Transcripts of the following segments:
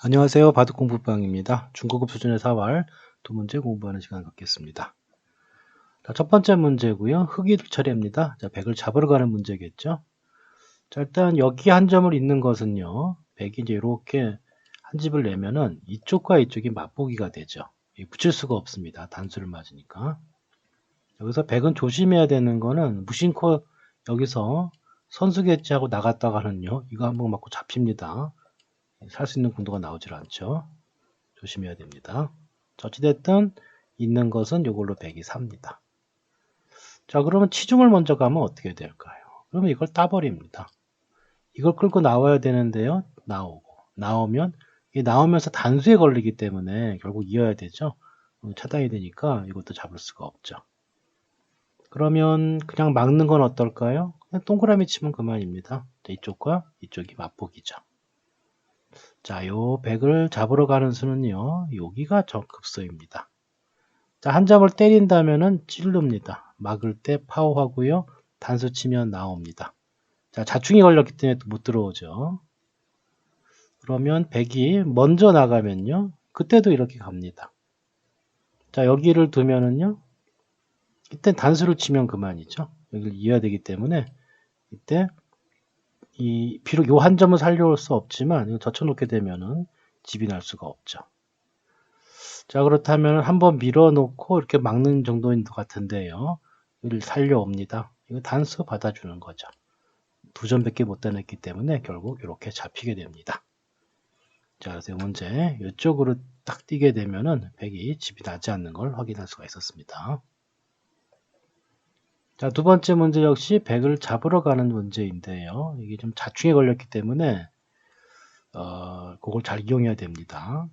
안녕하세요. 바둑 공부방입니다. 중고급 수준의 4월 두 문제 공부하는 시간 갖겠습니다. 자, 첫 번째 문제고요. 흑이 차례입니다. 자, 백을 잡으러 가는 문제겠죠. 자, 일단 여기 한 점을 있는 것은요. 백이 이제 이렇게 한 집을 내면은 이쪽과 이쪽이 맞보기가 되죠. 붙일 수가 없습니다. 단수를 맞으니까. 여기서 백은 조심해야 되는 거는 무심코 여기서 선수겠지 하고 나갔다가는요. 이거 한 번 맞고 잡힙니다. 살 수 있는 공도가 나오질 않죠. 조심해야 됩니다. 어찌됐든 있는 것은 이걸로 100이 삽니다. 자 그러면 치중을 먼저 가면 어떻게 될까요? 그러면 이걸 따버립니다. 이걸 끌고 나와야 되는데요. 나오고 나오면 이 나오면서 단수에 걸리기 때문에 결국 이어야 되죠. 차단이 되니까 이것도 잡을 수가 없죠. 그러면 그냥 막는 건 어떨까요? 그냥 동그라미 치면 그만입니다. 이쪽과 이쪽이 맞보기죠. 자, 요 100을 잡으러 가는 수는요. 여기가 적급소입니다. 자, 한 점을 때린다면은 찌릅니다. 막을 때 파워하고요. 단수 치면 나옵니다. 자, 자충이 걸렸기 때문에 못 들어오죠. 그러면 100이 먼저 나가면요. 그때도 이렇게 갑니다. 자, 여기를 두면은요. 이때 단수를 치면 그만이죠. 여기를 이어야 되기 때문에 이때 이 비록 요 한 점은 살려올 수 없지만 이거 젖혀놓게 되면은 집이 날 수가 없죠. 자 그렇다면 한번 밀어놓고 이렇게 막는 정도인 것 같은데요. 이를 살려옵니다. 이거 단수 받아주는 거죠. 두 점밖에 못 따냈기 때문에 결국 이렇게 잡히게 됩니다. 자 그래서 이 문제 이쪽으로 딱 뛰게 되면은 백이 집이 나지 않는 걸 확인할 수가 있었습니다. 자, 두 번째 문제 역시 100을 잡으러 가는 문제인데요. 이게 좀 자충에 걸렸기 때문에 어, 그걸 잘 이용해야 됩니다.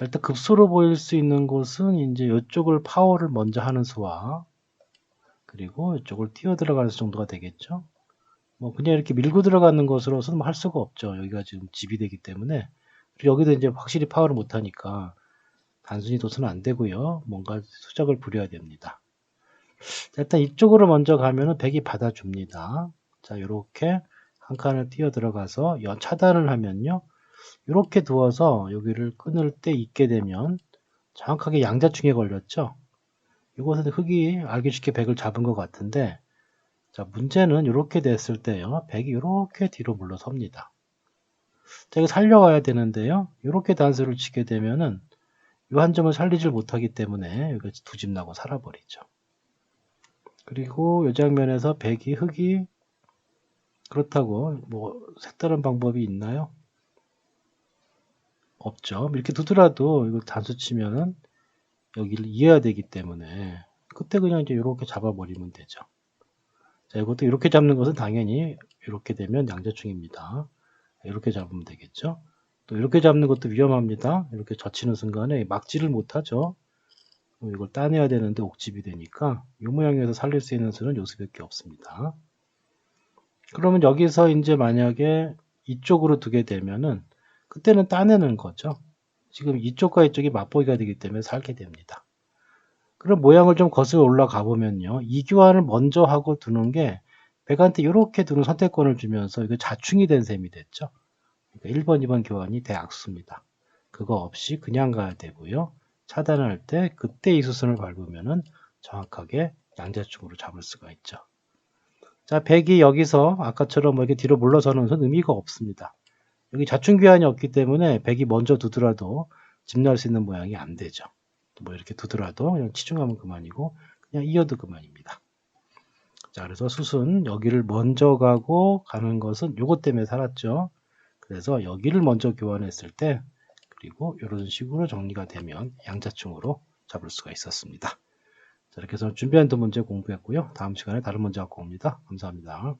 일단 급소로 보일 수 있는 곳은 이제 이쪽을 파워를 먼저 하는 수와 그리고 이쪽을 뛰어 들어가는 수 정도가 되겠죠. 뭐 그냥 이렇게 밀고 들어가는 것으로서는 할 수가 없죠. 여기가 지금 집이 되기 때문에 그리고 여기도 이제 확실히 파워를 못 하니까 단순히 둬서는 안 되고요. 뭔가 수작을 부려야 됩니다. 자, 일단 이쪽으로 먼저 가면은 100이 받아줍니다. 자, 이렇게 한 칸을 뛰어 들어가서 연 차단을 하면요. 이렇게 두어서 여기를 끊을 때 있게 되면 정확하게 양자충에 걸렸죠. 이것은 흙이 알기 쉽게 100을 잡은 것 같은데 자 문제는 이렇게 됐을 때요. 100이 이렇게 뒤로 물러섭니다. 자, 이거 살려가야 되는데요. 이렇게 단수를 치게 되면은 이 한 점을 살리질 못하기 때문에 여기 두집 나고 살아버리죠. 그리고 이 장면에서 백이 흙이 그렇다고 뭐 색다른 방법이 있나요? 없죠. 이렇게 두더라도 이걸 단수 치면은 여기를 이어야 되기 때문에 그때 그냥 이제 이렇게 잡아버리면 되죠. 자, 이것도 이렇게 잡는 것은 당연히 이렇게 되면 양자충입니다. 이렇게 잡으면 되겠죠. 또 이렇게 잡는 것도 위험합니다. 이렇게 젖히는 순간에 막지를 못하죠. 이걸 따내야 되는데 옥집이 되니까 이 모양에서 살릴 수 있는 수는 요 수밖에 없습니다. 그러면 여기서 이제 만약에 이쪽으로 두게 되면은 그때는 따내는 거죠. 지금 이쪽과 이쪽이 맛보기가 되기 때문에 살게 됩니다. 그럼 모양을 좀 거슬러 올라가 보면요. 이 교환을 먼저 하고 두는 게 백한테 이렇게 두는 선택권을 주면서 이거 자충이 된 셈이 됐죠. 그러니까 1번, 2번 교환이 대악수입니다. 그거 없이 그냥 가야 되고요. 차단할 때 그때 이 수순을 밟으면은 정확하게 양자충으로 잡을 수가 있죠. 자, 100이 여기서 아까처럼 뭐 이렇게 뒤로 물러서는 것은 의미가 없습니다. 여기 자충 귀환이 없기 때문에 100이 먼저 두더라도 집 날 수 있는 모양이 안 되죠. 뭐 이렇게 두더라도 그냥 치중하면 그만이고 그냥 이어도 그만입니다. 자, 그래서 수순 여기를 먼저 가고 가는 것은 요것 때문에 살았죠. 그래서 여기를 먼저 교환했을 때 그리고 이런 식으로 정리가 되면 양자충으로 잡을 수가 있었습니다. 자, 이렇게 해서 준비한 두 문제 공부했고요. 다음 시간에 다른 문제 갖고 옵니다. 감사합니다.